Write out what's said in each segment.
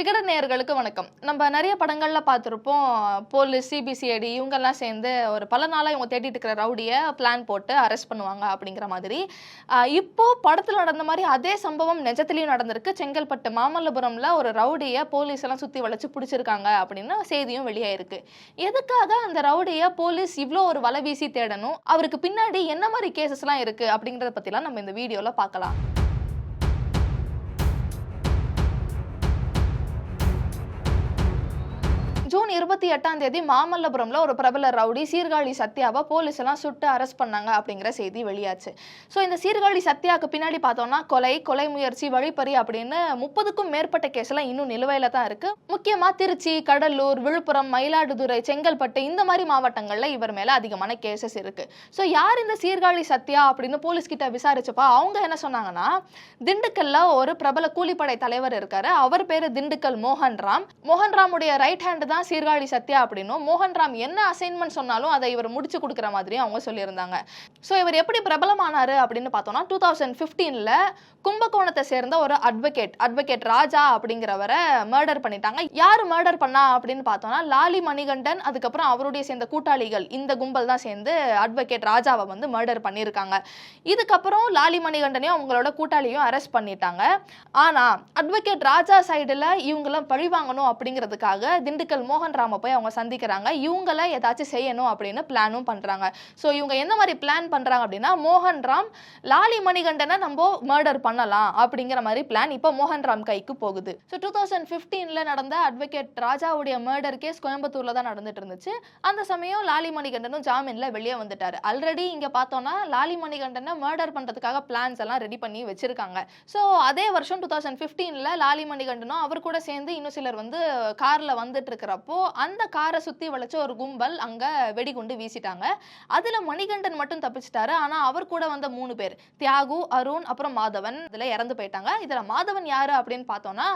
விகட நேயர்களுக்கு வணக்கம். நம்ம நிறைய படங்கள்ல பார்த்துருப்போம். போலீஸ் சிபிசிஐடி இவங்கெல்லாம் சேர்ந்து ஒரு பல நாளாக இவங்க தேடிட்டு இருக்கிற ரவுடியை பிளான் போட்டு அரெஸ்ட் பண்ணுவாங்க அப்படிங்கிற மாதிரி. இப்போ படத்தில் நடந்த மாதிரி அதே சம்பவம் நிஜத்துலேயும் நடந்திருக்கு. செங்கல்பட்டு மாமல்லபுரம்ல ஒரு ரவுடியை போலீஸ் எல்லாம் சுற்றி வளைச்சு பிடிச்சிருக்காங்க அப்படின்னு செய்தியும் வெளியாயிருக்கு. எதுக்காக அந்த ரவுடியை போலீஸ் இவ்வளோ ஒரு வலை வீசி தேடணும்? அவருக்கு பின்னாடி என்ன மாதிரி கேசஸ்லாம் இருக்கு அப்படிங்கிறத பற்றிலாம் நம்ம இந்த வீடியோவில் பார்க்கலாம். ஜூன் இருபத்தி எட்டாம் தேதி மாமல்லபுரம்ல ஒரு பிரபல ரவுடி சீர்காழி சத்யாவை போலீஸ் எல்லாம் சுட்டு அரெஸ்ட் பண்ணாங்க அப்படிங்கிற செய்தி வெளியாச்சு. ஸோ இந்த சீர்காழி சத்யாவுக்கு பின்னாடி பார்த்தோம்னா கொலை கொலை முயற்சி வழிப்பறி அப்படின்னு முப்பதுக்கும் மேற்பட்ட கேஸ் எல்லாம் இன்னும் நிலுவையில தான் இருக்கு. முக்கியமா திருச்சி கடலூர் விழுப்புரம் மயிலாடுதுறை செங்கல்பட்டு இந்த மாதிரி மாவட்டங்கள்ல இவர் மேல அதிகமான கேசஸ் இருக்கு. ஸோ யார் இந்த சீர்காழி சத்யா அப்படின்னு போலீஸ் கிட்ட விசாரிச்சப்பா அவங்க என்ன சொன்னாங்கன்னா திண்டுக்கல்ல ஒரு பிரபல கூலிப்படை தலைவர் இருக்காரு. அவர் பேரு திண்டுக்கல் மோகன் ராம் மோகன் ராமுடைய ரைட் ஹேண்ட் தான் சீர்காழி சத்யா அப்படின்னும் மோகன் ராம் என்ன அசைன்மெண்ட் சொன்னாலும் அதை இவர் முடிச்சு கொடுக்குற மாதிரியும் அவங்க சொல்லியிருந்தாங்க. ஸோ இவர் எப்படி பிரபலமானாரு அப்படின்னு பார்த்தோம்னா டூ தௌசண்ட் ஃபிஃப்டீனில் கும்பகோணத்தை சேர்ந்த ஒரு அட்வொகேட் அட்வொகேட் ராஜா அப்படிங்கிறவரை மர்டர் பண்ணிட்டாங்க. யார் மர்டர் பண்ணா அப்படின்னு பார்த்தோம்னா லாலி மணிகண்டன் அதுக்கப்புறம் அவருடைய சேர்ந்த கூட்டாளிகள் இந்த கும்பல் தான் சேர்ந்து அட்வொகேட் ராஜாவை வந்து மர்டர் பண்ணியிருக்காங்க. இதுக்கப்புறம் லாலி மணிகண்டனையும் அவங்களோட கூட்டாளியும் அரெஸ்ட் பண்ணிட்டாங்க. ஆனா அட்வொகேட் ராஜா சைடில் இவங்களாம் பழி வாங்கணும் அப்படிங்கிறதுக்காக திண்டுக்கல் மோகன் ராம போய் அவங்க சந்திக்கிறாங்க. இவங்கள ஏதாச்சும் செய்யணும் அப்படின்னு பிளானும் பண்ணுறாங்க ஸோ இவங்க எந்த மாதிரி பிளான் பண்ணுறாங்க அப்படின்னா மோகன் ராம் லாலி மணிகண்டனை நம்ம மர்டர் பண்ணலாம் அப்படிங்கிற மாதிரி பிளான் இப்போ மோகன் ராம் கைக்கு போகுது. ஸோ டூ தௌசண்ட் ஃபிஃப்டீனில் நடந்த அட்வொகேட் ராஜாவுடைய மர்டர் கேஸ் கோயம்புத்தூரில் தான் நடந்துட்டு இருந்துச்சு. அந்த சமயம் லாலி மணிகண்டனும் ஜாமீனில் வெளியே வந்துட்டார். ஆல்ரெடி இங்கே பார்த்தோன்னா லாலி மணிகண்டனை மர்டர் பண்ணுறதுக்காக பிளான்ஸ் எல்லாம் ரெடி பண்ணி வச்சுருக்காங்க. ஸோ அதே வருஷம் டூ தௌசண்ட் ஃபிஃப்டீனில் லாலி மணிகண்டனும் அவர் கூட சேர்ந்து இன்னும் சிலர் வந்து காரில் வந்துட்டு இருக்கிறப்போ அந்த காரை சுற்றி வளைச்ச ஒரு கும்பல் அங்கே வெடிகுண்டு வீசிட்டாங்க. அதில் மணிகண்டன் மட்டும் தப்பிச்சிட்டாரு. ஆனால் அவர் கூட வந்த மூணு பேர் தியாகு அருண் அப்புறம் மாதவன் இதில் இறந்து போயிட்டாங்க. இதில் மாதவன் யார் அப்படின்னு பார்த்தோம்னா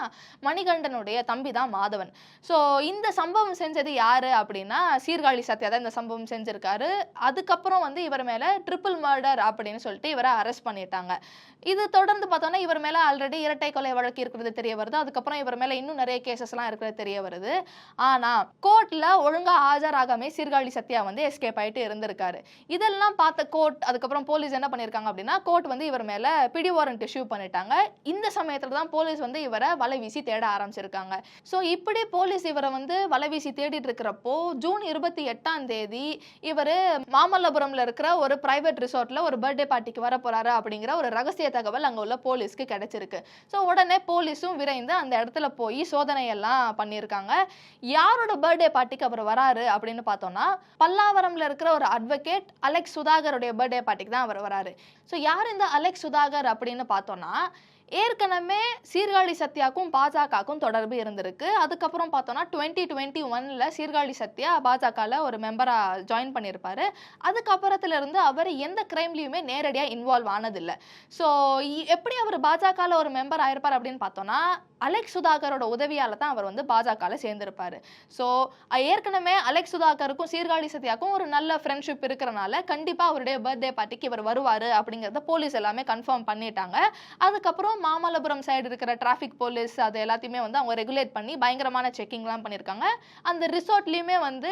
மணிகண்டனுடைய தம்பி தான் மாதவன். ஸோ இந்த சம்பவம் செஞ்சது யார் அப்படின்னா சீர்காழி சத்யா தான் இந்த சம்பவம் செஞ்சுருக்காரு. அதுக்கப்புறம் வந்து இவர் மேலே ட்ரிபிள் மர்டர் அப்படின்னு சொல்லிட்டு இவரை அரெஸ்ட் பண்ணிட்டாங்க. இது தொடர்ந்து பார்த்தோன்னா இவர் மேலே ஆல்ரெடி இரட்டை கொலை வழக்கு இருக்கிறது தெரிய வருது. அதுக்கப்புறம் இவர் மேலே இன்னும் நிறைய கேசஸ்லாம் இருக்கிறது தெரிய வருது. ஆனால் ஆனா கோர்ட்ல ஒழுங்கா ஆஜராகாமே சீர்காழி சத்யா வந்து எஸ்கேப் ஆயிட்டு இருந்திருக்காரு. இதெல்லாம் பார்த்த கோர்ட் அதுக்கப்புறம் போலீஸ் என்ன பண்ணிருக்காங்க அப்படின்னா கோர்ட் வந்து இவர் மேல பிடி வாரண்ட் இஷ்யூ பண்ணிட்டாங்க. இந்த சமயத்துல தான் போலீஸ் வந்து இவரை வலை வீசி தேட ஆரம்பிச்சிருக்காங்க. ஸோ இப்படி போலீஸ் இவரை வந்து வலை வீசி தேடிட்டு இருக்கிறப்போ ஜூன் இருபத்தி எட்டாம் தேதி இவர் மாமல்லபுரம்ல இருக்கிற ஒரு பிரைவேட் ரிசார்ட்ல ஒரு பர்த்டே பார்ட்டிக்கு வர போறாரு அப்படிங்கிற ஒரு ரகசிய தகவல் அங்க உள்ள போலீஸ்க்கு கிடைச்சிருக்கு. ஸோ உடனே போலீஸும் விரைந்து அந்த இடத்துல போய் சோதனை எல்லாம் பண்ணியிருக்காங்க. யாரோட பர்த்டே பார்ட்டிக்கு அவர் வராரு அப்படின்னு பார்த்தோம்னா பல்லாவரம்ல இருக்கிற ஒரு அட்வொகேட் அலெக்ஸ் சுதாகருடைய பர்த்டே பார்ட்டிக்கு தான் அவர் வராரு. ஸோ யார் இந்த அலெக்ஸ் சுதாகர் அப்படின்னு பார்த்தோம்னா ஏற்கனவே சீர்காழி சத்யாக்கும் பாஜகவுக்கும் தொடர்பு இருந்திருக்கு. அதுக்கப்புறம் பார்த்தோம்னா டுவெண்ட்டி டுவெண்ட்டி ஒன்ல சீர்காழி சத்யா பாஜகவில் ஒரு மெம்பராக ஜாயின் பண்ணியிருப்பாரு. அதுக்கப்புறத்துலேருந்து அவர் எந்த கிரைம்லேயுமே நேரடியாக இன்வால்வ் ஆனதில்லை. ஸோ எப்படி அவர் பாஜகவில் ஒரு மெம்பர் ஆயிருப்பார் அப்படின்னு பார்த்தோன்னா அலெக்ஸ் சுதாகரோட உதவியால் தான் அவர் வந்து பாஜகவில் சேர்ந்திருப்பார். ஸோ ஏற்கனவே அலெக்ஸ் சுதாகருக்கும் சீர்காழி சத்யாக்கும் ஒரு நல்ல ஃப்ரெண்ட்ஷிப் இருக்கிறனால கண்டிப்பாக அவருடைய பர்த்டே பார்ட்டிக்கு இவர் வருவார் அப்படிங்கிறத போலீஸ் எல்லாமே கன்ஃபார்ம் பண்ணிட்டாங்க. அதுக்கப்புறம் மாமல்லபுரம் சைடு இருக்கிற டிராஃபிக் போலீஸ் அது எல்லாத்தையுமே வந்து அவங்க ரெகுலேட் பண்ணி பயங்கரமான செக்கிங்லாம் பண்ணியிருக்காங்க அந்த ரிசார்ட்லேயுமே வந்து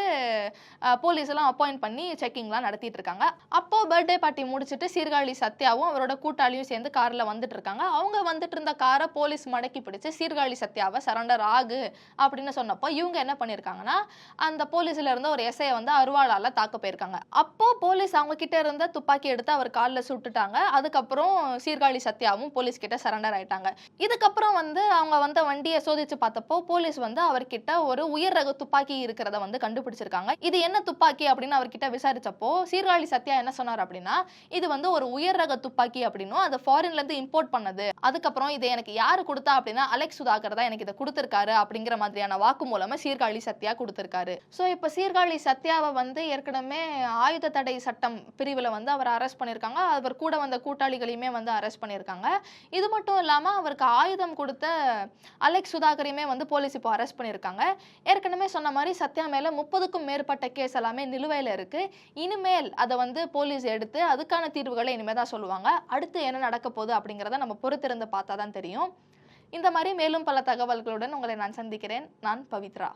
போலீஸ் எல்லாம் அப்பாயிண்ட் பண்ணி செக்கிங்லாம் நடத்திட்டு இருக்காங்க. அப்போ பர்த்டே பார்ட்டி முடிச்சுட்டு சீர்காழி சத்யாவும் அவரோட கூட்டாளியும் சேர்ந்து காரில் வந்துட்டு இருக்காங்க. அவங்க வந்துட்டு இருந்த காரை போலீஸ் மடக்கி பிடிச்சு சீர்காழி சத்யாவை சரண்டர் ஆகு அப்படின்னு சொன்னப்போ இவங்க என்ன பண்ணியிருக்காங்கன்னா அந்த போலீஸ்ல இருந்த ஒரு எஸ்ஐயை வந்து அருவாளால தாக்க போயிருக்காங்க. அப்போ போலீஸ் அவங்க கிட்ட இருந்த துப்பாக்கி எடுத்து அவர் காலில் சுட்டுட்டாங்க. அதுக்கப்புறம் சீர்காழி சத்யாவும் போலீஸ் கிட்ட சரண்டர் ஆயிட்டாங்க. இதுக்கப்புறம் வந்து அவங்க வந்த வண்டியை சோதிச்சு பார்த்தப்போ போலீஸ் வந்து அவர்கிட்ட ஒரு உயர் ரக துப்பாக்கி இருக்கிறத வந்து கண்டுபிடிச்சிருக்காங்க. இது என்ன துப்பாக்கி அப்படின்னு அவர்கிட்ட விசாரிச்சப்போ சீர்காழி சத்யா என்ன சொன்னார் அப்படின்னா இது வந்து ஒரு உயர் ரக துப்பாக்கி அப்படின்னும் அது ஃபாரின்ல இருந்து இம்போர்ட் பண்ணது. அதுக்கப்புறம் இதை எனக்கு யாரு கொடுத்தா அப்படின்னா அலெக்ஸ் சுதாகர் தான் எனக்கு இதை கொடுத்துருக்காரு அப்படிங்கிற மாதிரியான வாக்கு மூலமா சீர்காழி சத்யா கொடுத்துருக்காரு. ஸோ இப்போ சீர்காழி சத்யாவை வந்து ஏற்கனவே ஆயுத தடை சட்டம் பிரிவில் வந்து அவர் அரெஸ்ட் பண்ணியிருக்காங்க அவர் கூட வந்த கூட்டாளிகளையுமே வந்து அரெஸ்ட் பண்ணியிருக்காங்க இது மட்டும் மட்டும் இல்லாமல் அவருக்கு ஆயுதம் கொடுத்த அலெக்ஸ் சுதாகரையுமே வந்து போலீஸ் இப்போ அரெஸ்ட் பண்ணியிருக்காங்க. ஏற்கனவே சொன்ன மாதிரி சத்யா மேலே முப்பதுக்கும் மேற்பட்ட கேஸ் எல்லாமே நிலுவையில் இருக்குது இனிமேல் அதை வந்து போலீஸ் எடுத்து அதுக்கான தீர்வுகளை இனிமேல் தான் சொல்லுவாங்க. அடுத்து என்ன நடக்க போகுது அப்படிங்கிறத நம்ம பொறுத்திருந்து பார்த்தா தான் தெரியும். இந்த மாதிரி மேலும் பல தகவல்களுடன் உங்களை நான் சந்திக்கிறேன். நான் பவித்ரா.